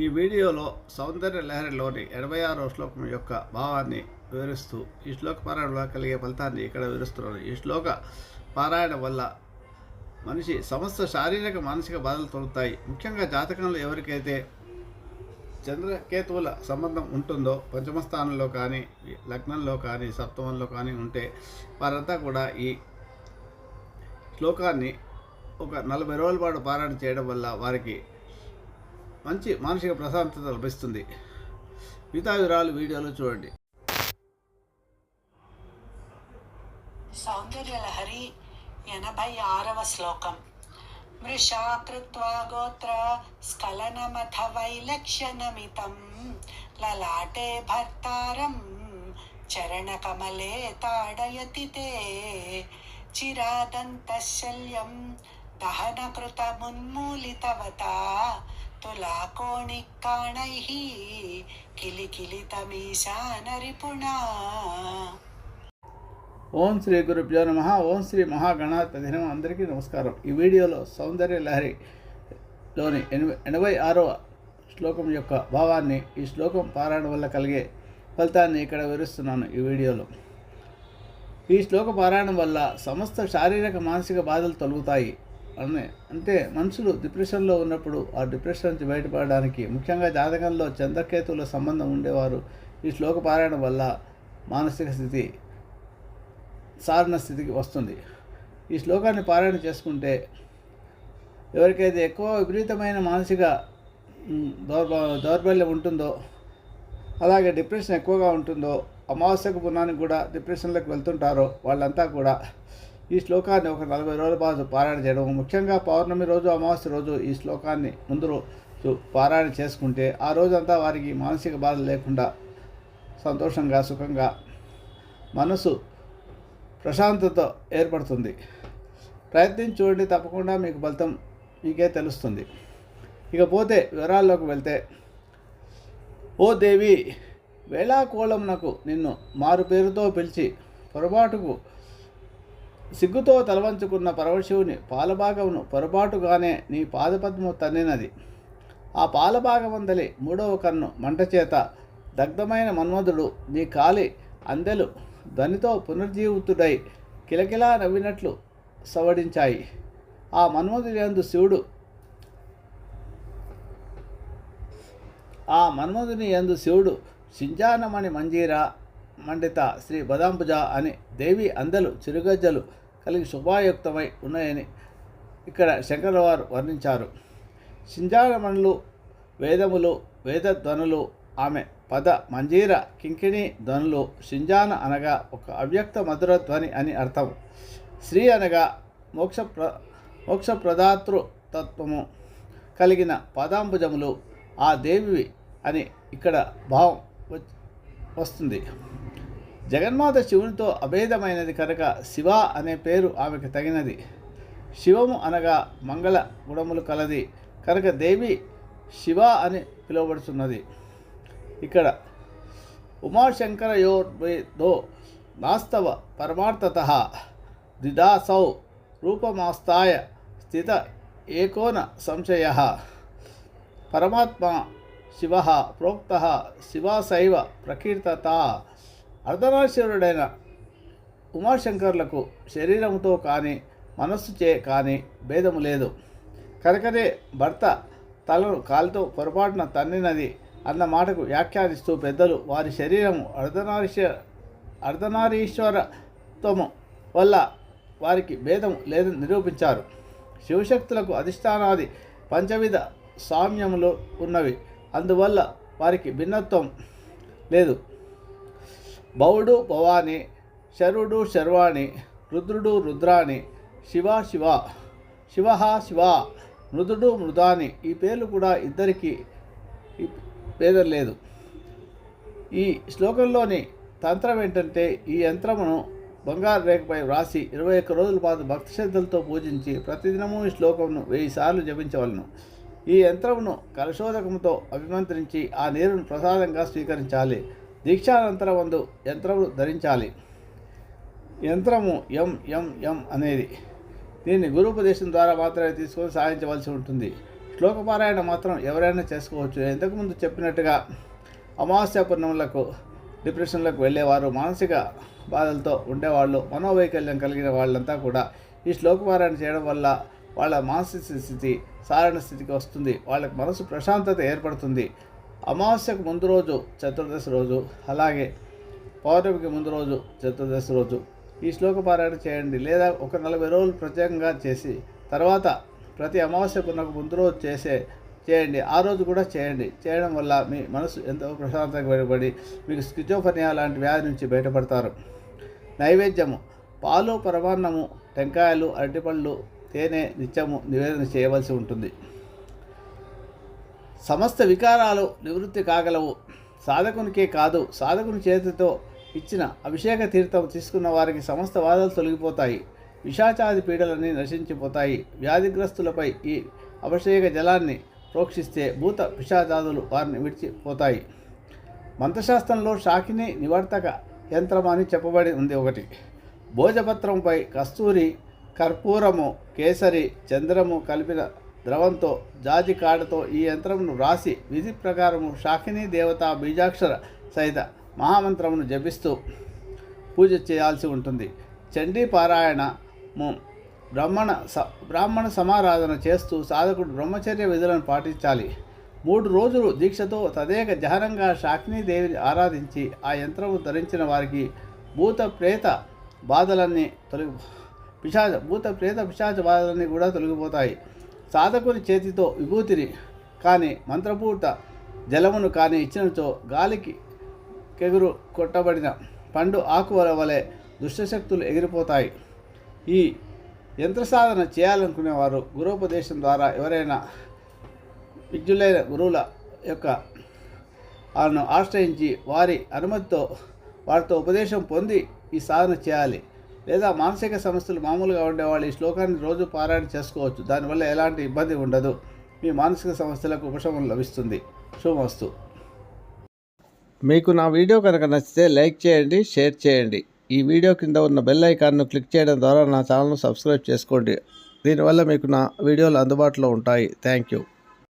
ఈ వీడియోలో సౌందర్య లహరిలోని ఎనభై ఆరో శ్లోకం యొక్క భావాన్ని వివరిస్తూ ఈ శ్లోక పారాయణలో కలిగే ఫలితాన్ని ఇక్కడ వివరిస్తున్నాను. ఈ శ్లోక పారాయణ వల్ల మనిషి సమస్త శారీరక మానసిక బాధలు తొలుగుతాయి ముఖ్యంగా జాతకంలో ఎవరికైతే చంద్రకేతువుల సంబంధం ఉంటుందో పంచమ స్థానంలో కానీ లగ్నంలో కానీ సప్తమంలో కానీ ఉంటే వారంతా కూడా ఈ శ్లోకాన్ని ఒక నలభై రోజుల పాటు పారాయణ చేయడం వల్ల వారికి మంచి మానసిక ప్రశాంతత లభిస్తుంది. మిగతా వివరాలు వీడియోలో చూడండి. సౌందర్యలహరి ఎనభై ఆరవ శ్లోకం. మృషా కృత్వా గోత్ర స్ఖలనమథ వైలక్షణమితం. లలాటే భర్తారం చరణకమలే తాడయతి తే. చిరాదంతశల్యం దహనకృతమున్మూలితవతా. తులాకోణిక్కాణైः కిలికిలితమీశానరిపుణా ఓం శ్రీ గురుభ్యో నమ ఓం శ్రీ మహాగణాధిపతి నమః. అందరికీ నమస్కారం. ఈ వీడియోలో సౌందర్య లహరిలోని ఎనభై ఎనభై ఆరవ శ్లోకం యొక్క భావాన్ని ఈ శ్లోకం పారాయణ వల్ల కలిగే ఫలితాన్ని ఇక్కడ వివరిస్తున్నాను ఈ వీడియోలో. ఈ శ్లోక పారాయణం వల్ల సమస్త శారీరక మానసిక బాధలు తొలుగుతాయి. అనే అంటే మనుషులు డిప్రెషన్లో ఉన్నప్పుడు ఆ డిప్రెషన్ నుంచి బయటపడడానికి ముఖ్యంగా జాతకంలో చంద్రకేతువుల సంబంధం ఉండేవారు. ఈ శ్లోక పారాయణం వల్ల మానసిక స్థితి సారణ స్థితికి వస్తుంది. ఈ శ్లోకాన్ని పారాయణ చేసుకుంటే ఎవరికైతే ఎక్కువ విపరీతమైన మానసిక దౌర్బ దౌర్బల్యం ఉంటుందో అలాగే డిప్రెషన్ ఎక్కువగా ఉంటుందో అమావాస్యకు పునానికి కూడా డిప్రెషన్లోకి వెళ్తుంటారో వాళ్ళంతా కూడా ఈ శ్లోకాన్ని ఒక నలభై రోజుల పాటు పారాయణ చేయడం. ముఖ్యంగా పౌర్ణమి రోజు అమావాస్య రోజు ఈ శ్లోకాన్ని ముందు రోజు పారాయణ చేసుకుంటే ఆ రోజంతా వారికి మానసిక బాధ లేకుండా సంతోషంగా సుఖంగా మనసు ప్రశాంతత ఏర్పడుతుంది. ప్రయత్నించి చూడండి తప్పకుండా మీకు ఫలితం మీకే తెలుస్తుంది. ఇకపోతే వివరాల్లోకి వెళ్తే ఓ దేవి వేళాకోళమునకు నిన్ను మారు పేరుతో పిలిచి పొరపాటుకు సిగ్గుతో తలవంచుకున్న పరమశివుని పాలభాగమును పొరపాటుగానే నీ పాదపద్మము తన్నినది. ఆ పాలభాగమందలి మూడవ కన్ను మంటచేత దగ్ధమైన మన్మధుడు నీ కాలి అందెలు ధ్వనితో పునర్జీవితుడై కిలకిలా నవ్వినట్లు సవడించాయి. ఆ మన్మధుడి యందు శివుడు ఆ మన్మధుని యందు శివుడు సింజానమణి మంజీరా మండిత శ్రీ బదాంబుజ అని దేవి అందలు చిరుగజ్జలు కలిగి శుభాయుక్తమై ఉన్నాయని ఇక్కడ శంకరవారు వర్ణించారు. సింజారమణులు వేదములు వేదధ్వనులు ఆమె పద మంజీర కింకిణి ధ్వనులు సింజాన అనగా ఒక అవ్యక్త మధుర ధ్వని అని అర్థం. శ్రీ అనగా మోక్ష ప్ర మోక్ష కలిగిన పదాంబుజములు ఆ దేవి అని ఇక్కడ భావం వస్తుంది. జగన్మాత శివునితో అభేదమైనది కనుక శివ అనే పేరు ఆమెకు తగినది. శివము అనగా మంగళ గుణములు కలది. కనుక దేవి శివ అని పిలువబడుతున్నది ఇక్కడ ఉమాశంకరయోర్వేదో వాస్తవ పరమార్థత ద్విదాసౌ రూపమాస్తాయ స్థిత ఏకోన సంశయ పరమాత్మ శివ ప్రోక్త శివాసైవ ప్రకీర్తత అర్ధనాశ్వరుడైన ఉమాశంకర్లకు శరీరముతో కానీ మనస్సుచే కానీ భేదము లేదు. కనుకనే భర్త తలను కాలుతో పొరపాటున తన్నినది అన్న మాటకు వ్యాఖ్యానిస్తూ పెద్దలు వారి శరీరము అర్ధనారీశ్వ అర్ధనారీశ్వరత్వము వల్ల వారికి భేదం లేదని నిరూపించారు. శివశక్తులకు అధిష్టానాది పంచవిధ సామ్యములు ఉన్నవి. అందువల్ల వారికి భిన్నత్వం లేదు. భవుడు భవాని శరుడు శర్వాణి రుద్రుడు రుద్రాణి శివ శివ శివ శివ మృదుడు మృదాని ఈ పేర్లు కూడా ఇద్దరికి ఈ లేదు. ఈ శ్లోకంలోని తంత్రం ఏంటంటే ఈ యంత్రమును బంగారు రేఖపై వ్రాసి ఇరవై ఒక్క రోజుల పాటు భక్తి శ్రద్ధలతో పూజించి ప్రతిదినము ఈ శ్లోకమును వెయ్యి సార్లు జపించవలను. ఈ యంత్రమును కలశోధకముతో అభిమంత్రించి ఆ నీరును ప్రసాదంగా స్వీకరించాలి. దీక్షానంతరం వందు యంత్రము ధరించాలి. యంత్రము ఎం ఎం ఎం అనేది దీన్ని గురుపదేశం ద్వారా మాత్రమే తీసుకొని సాధించవలసి ఉంటుంది. శ్లోకపారాయణ మాత్రం ఎవరైనా చేసుకోవచ్చు. ఇంతకుముందు చెప్పినట్టుగా అమావాస్య పూర్ణములకు డిప్రెషన్లకు వెళ్ళేవారు మానసిక బాధలతో ఉండేవాళ్ళు మనోవైకల్యం కలిగిన వాళ్ళంతా కూడా ఈ శ్లోకపారాయణ చేయడం వల్ల వాళ్ళ మానసిక స్థితి సారణ స్థితికి వస్తుంది. వాళ్ళకి మనసు ప్రశాంతత ఏర్పడుతుంది. అమావాస్యకు ముందు రోజు చతుర్దశి రోజు అలాగే పౌర్ణమికి ముందు రోజు చతుర్దశి రోజు. ఈ శ్లోక పారాయణ చేయండి. లేదా ఒక నలభై రోజులు ప్రత్యేకంగా చేసి తర్వాత ప్రతి అమావాస్యకు నాకు ముందు రోజు చేసే చేయండి. ఆ రోజు కూడా చేయండి. చేయడం వల్ల మీ మనసు ఎంతో ప్రశాంతంగా బయటపడి మీకు స్కిజోఫర్నియా లాంటి వ్యాధి నుంచి బయటపడతారు. నైవేద్యము. పాలు పరమాన్నము టెంకాయలు అరటిపళ్ళు తేనె నిత్యము నివేదన చేయవలసి ఉంటుంది. సమస్త వికారాలు నివృత్తి కాగలవు. సాధకునికే కాదు సాధకుని చేతితో ఇచ్చిన అభిషేక తీర్థం తీసుకున్న వారికి సమస్త బాధలు తొలగిపోతాయి. విషాచాది పీడలన్నీ నశించిపోతాయి. వ్యాధిగ్రస్తులపై ఈ అభిషేక జలాన్ని ప్రోక్షిస్తే భూత పిశాచాదులు వారిని విడిచిపోతాయి. మంత్రశాస్త్రంలో షాకిని నివర్తక యంత్రం అని చెప్పబడి ఉంది ఒకటి. భోజపత్రంపై కస్తూరి కర్పూరము కేసరి చంద్రము కలిపిన ద్రవంతో జాజి కాడతో ఈ యంత్రమును వ్రాసి విధి ప్రకారము షాకిని దేవత బీజాక్షర సహిత మహామంత్రమును జపిస్తూ పూజ చేయాల్సి ఉంటుంది. చండీ పారాయణము బ్రాహ్మణ స బ్రాహ్మణ సమారాధన చేస్తూ సాధకుడు బ్రహ్మచర్య విధులను పాటించాలి. మూడు రోజులు దీక్షతో తదేక జహరంగా దేవిని ఆరాధించి ఆ యంత్రము ధరించిన వారికి భూత ప్రేత బాధలన్నీ తొలగి పిశాచ భూత ప్రేత పిశాచ బాధలన్నీ కూడా తొలగిపోతాయి. సాధకుని చేతితో విభూతిని కానీ మంత్రపూట జలమును కానీ ఇచ్చినచో గాలికి కెగురు కొట్టబడిన పండు ఆకువల వలె దుష్టశక్తులు ఎగిరిపోతాయి. ఈ యంత్ర సాధన చేయాలనుకునేవారు గురోపదేశం ద్వారా ఎవరైనా విద్యులైన గురువుల యొక్క వాళ్ళను ఆశ్రయించి వారి అనుమతితో వారితో ఉపదేశం పొంది ఈ సాధన చేయాలి. లేదా మానసిక సమస్యలు మామూలుగా ఉండేవాళ్ళు ఈ శ్లోకాన్ని రోజు పారాయణ చేసుకోవచ్చు. దానివల్ల ఎలాంటి ఇబ్బంది ఉండదు. మీ మానసిక సమస్యలకు ఉపశమనం లభిస్తుంది. శుభమస్తు. మీకు నా వీడియో కనుక నచ్చితే లైక్ చేయండి షేర్ చేయండి. ఈ వీడియో కింద ఉన్న బెల్ ఐకాన్ను క్లిక్ చేయడం ద్వారా నా ఛానల్ను సబ్స్క్రైబ్ చేసుకోండి. దీనివల్ల మీకు నా వీడియోలు అందుబాటులో ఉంటాయి. Thank you.